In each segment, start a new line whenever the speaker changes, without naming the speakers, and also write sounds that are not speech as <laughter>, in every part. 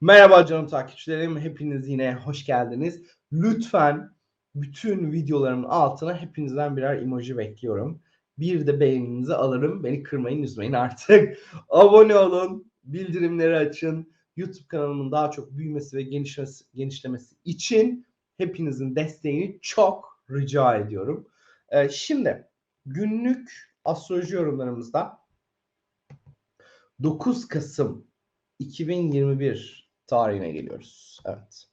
Merhaba canım takipçilerim. Hepiniz yine hoş geldiniz. Lütfen bütün videolarımın altına hepinizden birer emoji bekliyorum. Bir de beğeninizi alırım. Beni kırmayın, üzmeyin artık. <laughs> Abone olun, bildirimleri açın. YouTube kanalımın daha çok büyümesi ve genişlemesi, genişlemesi için hepinizin desteğini çok rica ediyorum. Ee, şimdi günlük astroloji yorumlarımızda 9 Kasım 2021 tarihine geliyoruz. Evet.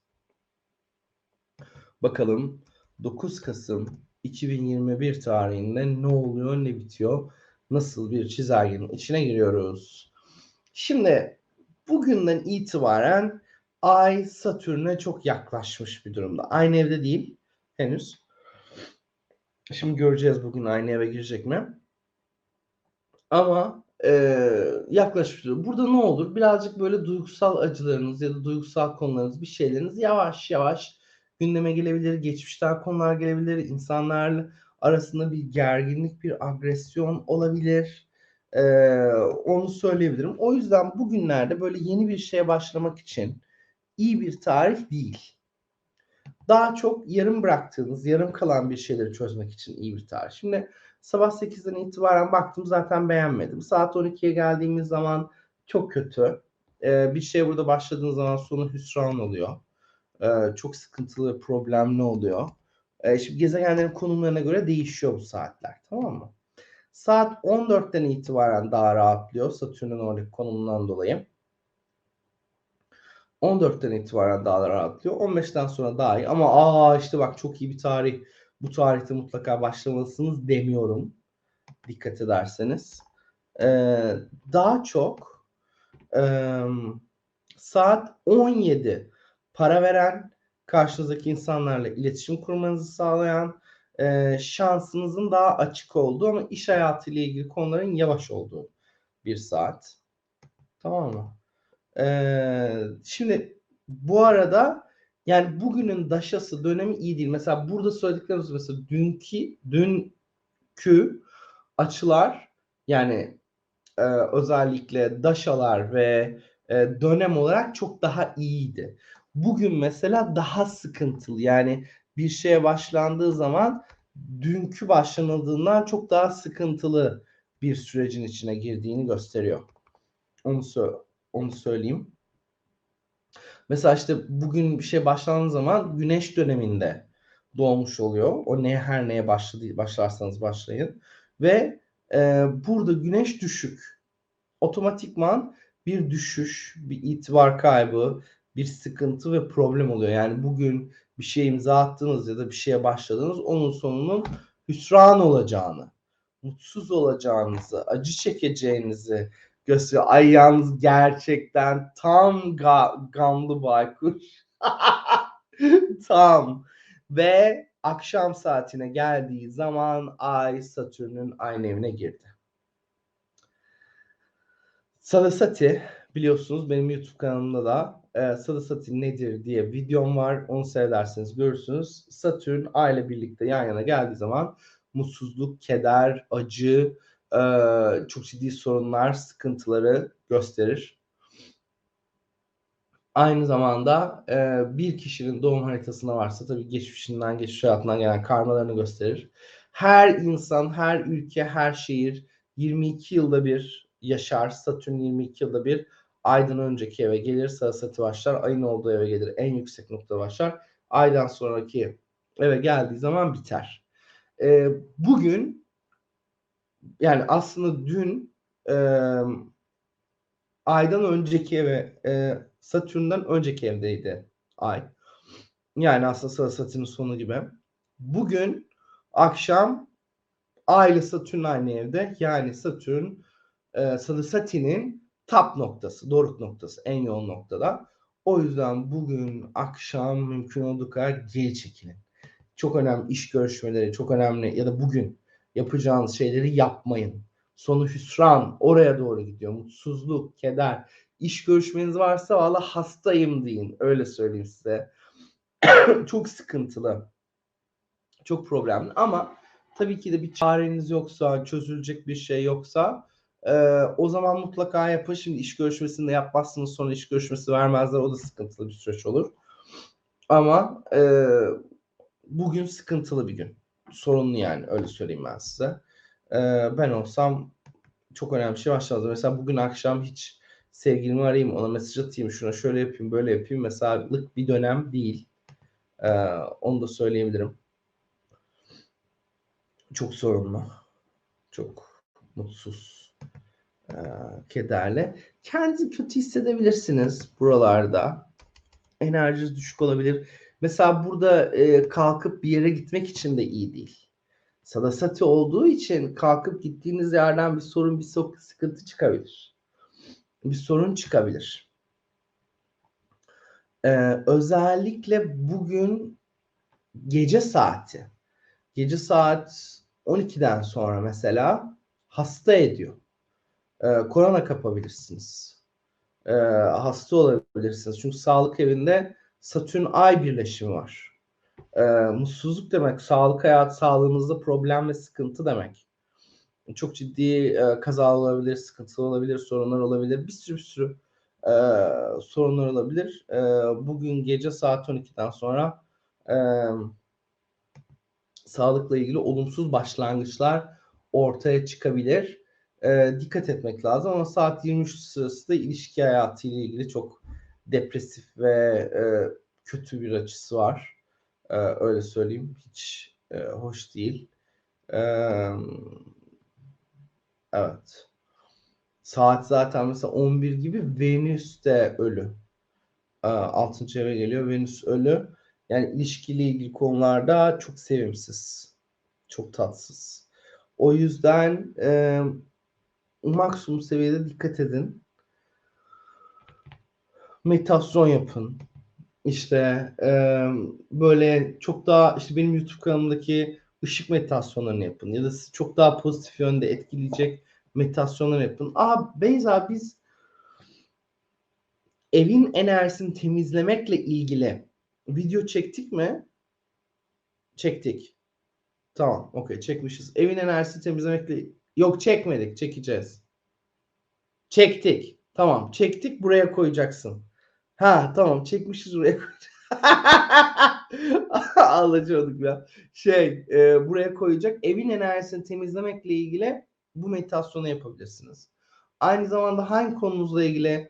Bakalım 9 Kasım 2021 tarihinde ne oluyor, ne bitiyor? Nasıl bir çizelgenin içine giriyoruz? Şimdi bugünden itibaren Ay Satürn'e çok yaklaşmış bir durumda. Aynı evde değil henüz. Şimdi göreceğiz bugün aynı eve girecek mi? Ama e, yaklaşmış. Burada ne olur? Birazcık böyle duygusal acılarınız ya da duygusal konularınız, bir şeyleriniz yavaş yavaş gündeme gelebilir. Geçmişten konular gelebilir. İnsanlarla arasında bir gerginlik, bir agresyon olabilir. E, onu söyleyebilirim. O yüzden bugünlerde böyle yeni bir şeye başlamak için iyi bir tarih değil. Daha çok yarım bıraktığınız, yarım kalan bir şeyleri çözmek için iyi bir tarih. Şimdi sabah 8'den itibaren baktım zaten beğenmedim. Saat 12'ye geldiğimiz zaman çok kötü. Ee, bir şey burada başladığınız zaman sonu hüsran oluyor. Ee, çok sıkıntılı, problemli oluyor. Ee, şimdi gezegenlerin konumlarına göre değişiyor bu saatler. Tamam mı? Saat 14'ten itibaren daha rahatlıyor Satürn'ün oradaki konumundan dolayı. 14'ten itibaren daha rahatlıyor. 15'ten sonra daha iyi. Ama aa işte bak çok iyi bir tarih. Bu tarihte mutlaka başlamalısınız demiyorum. Dikkat ederseniz. Ee, daha çok e, saat 17 para veren, karşınızdaki insanlarla iletişim kurmanızı sağlayan, e, şansınızın daha açık olduğu ama iş hayatı ile ilgili konuların yavaş olduğu bir saat. Tamam mı? Ee, şimdi bu arada yani bugünün daşası dönemi iyi değil. Mesela burada söylediklerimiz mesela dünkü dünkü açılar yani e, özellikle daşalar ve e, dönem olarak çok daha iyiydi. Bugün mesela daha sıkıntılı. Yani bir şeye başlandığı zaman dünkü başlanıldığından çok daha sıkıntılı bir sürecin içine girdiğini gösteriyor. Onu söyle onu söyleyeyim. Mesela işte bugün bir şey başlandığı zaman güneş döneminde doğmuş oluyor. O ne her neye başladı, başlarsanız başlayın. Ve e, burada güneş düşük. Otomatikman bir düşüş, bir itibar kaybı, bir sıkıntı ve problem oluyor. Yani bugün bir şey imza attınız ya da bir şeye başladınız onun sonunun hüsran olacağını, mutsuz olacağınızı, acı çekeceğinizi, gösteriyor. Ay yalnız gerçekten tam ga gamlı baykuş. <laughs> tam. Ve akşam saatine geldiği zaman Ay Satürn'ün aynı evine girdi. Sarasati biliyorsunuz benim YouTube kanalımda da e, Sarasati nedir diye videom var. Onu seyrederseniz görürsünüz. Satürn Ay ile birlikte yan yana geldiği zaman mutsuzluk, keder, acı, çok ciddi sorunlar, sıkıntıları gösterir. Aynı zamanda bir kişinin doğum haritasında varsa tabii geçmişinden, geçmiş hayatından gelen karmalarını gösterir. Her insan, her ülke, her şehir 22 yılda bir yaşar. Satürn 22 yılda bir aydan önceki eve gelir. Sarasati başlar. Ayın olduğu eve gelir. En yüksek nokta başlar. Aydan sonraki eve geldiği zaman biter. E, bugün yani aslında dün e, aydan önceki eve e, Satürn'den önceki evdeydi ay. Yani aslında Satürn'ün sonu gibi. Bugün akşam Ay ile Satürn aynı evde. Yani Satürn e, Satürn'in tap noktası, doruk noktası, en yoğun noktada. O yüzden bugün akşam mümkün olduğu kadar geri çekilin. Çok önemli iş görüşmeleri, çok önemli ya da bugün yapacağınız şeyleri yapmayın. Sonu hüsran oraya doğru gidiyor. Mutsuzluk, keder. İş görüşmeniz varsa valla hastayım deyin. Öyle söyleyeyim size. <coughs> çok sıkıntılı. Çok problemli ama tabii ki de bir çareniz yoksa, çözülecek bir şey yoksa Ee, o zaman mutlaka yapın. Şimdi iş görüşmesinde yapmazsınız sonra iş görüşmesi vermezler. O da sıkıntılı bir süreç olur. Ama e, bugün sıkıntılı bir gün. Sorunlu yani öyle söyleyeyim ben size. Ee, ben olsam çok önemli bir şey başlamaz. Mesela bugün akşam hiç sevgilimi arayayım, ona mesaj atayım, şuna şöyle yapayım, böyle yapayım. Mesela lık bir dönem değil. Ee, onu da söyleyebilirim. Çok sorunlu. Çok mutsuz. Ee, kederli. Kendinizi kötü hissedebilirsiniz buralarda. Enerjiniz düşük olabilir. Mesela burada e, kalkıp bir yere gitmek için de iyi değil. Sadasati olduğu için kalkıp gittiğiniz yerden bir sorun, bir sıkıntı çıkabilir. Bir sorun çıkabilir. Ee, özellikle bugün gece saati, gece saat 12'den sonra mesela hasta ediyor. Ee, korona kapabilirsiniz. Ee, hasta olabilirsiniz. Çünkü sağlık evinde Satürn Ay birleşimi var. Ee, mutsuzluk demek, sağlık hayat, sağlığınızda problem ve sıkıntı demek. Çok ciddi e, kaza olabilir, sıkıntı olabilir, sorunlar olabilir. Bir sürü bir sürü e, sorunlar olabilir. E, bugün gece saat 12'den sonra e, sağlıkla ilgili olumsuz başlangıçlar ortaya çıkabilir. E, dikkat etmek lazım ama saat 23 sırası da ilişki hayatı ile ilgili çok depresif ve e, kötü bir açısı var. E, öyle söyleyeyim. Hiç e, hoş değil. E, evet. Saat zaten mesela 11 gibi Venüs de ölü. E, 6. eve geliyor. Venüs ölü. Yani ilişkiyle ilgili konularda çok sevimsiz. Çok tatsız. O yüzden e, maksimum seviyede dikkat edin. Meditasyon yapın. İşte e, böyle çok daha işte benim YouTube kanalımdaki ışık meditasyonlarını yapın. Ya da sizi çok daha pozitif yönde etkileyecek meditasyonlar yapın. Aa Beyza biz evin enerjisini temizlemekle ilgili video çektik mi? Çektik. Tamam, okey, çekmişiz. Evin enerjisini temizlemekle yok çekmedik, çekeceğiz. Çektik. Tamam, çektik buraya koyacaksın. Ha, tamam, çekmişiz buraya. <laughs> Ağlayacaktık ya. Şey, e, buraya koyacak. Evin enerjisini temizlemekle ilgili bu meditasyonu yapabilirsiniz. Aynı zamanda hangi konunuzla ilgili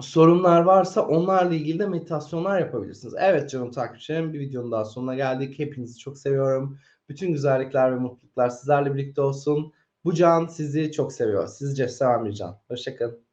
sorunlar varsa onlarla ilgili de meditasyonlar yapabilirsiniz. Evet canım takipçilerim bir videonun daha sonuna geldik. Hepinizi çok seviyorum. Bütün güzellikler ve mutluluklar sizlerle birlikte olsun. Bu can sizi çok seviyor. Sizce seven bir can. Hoşçakalın.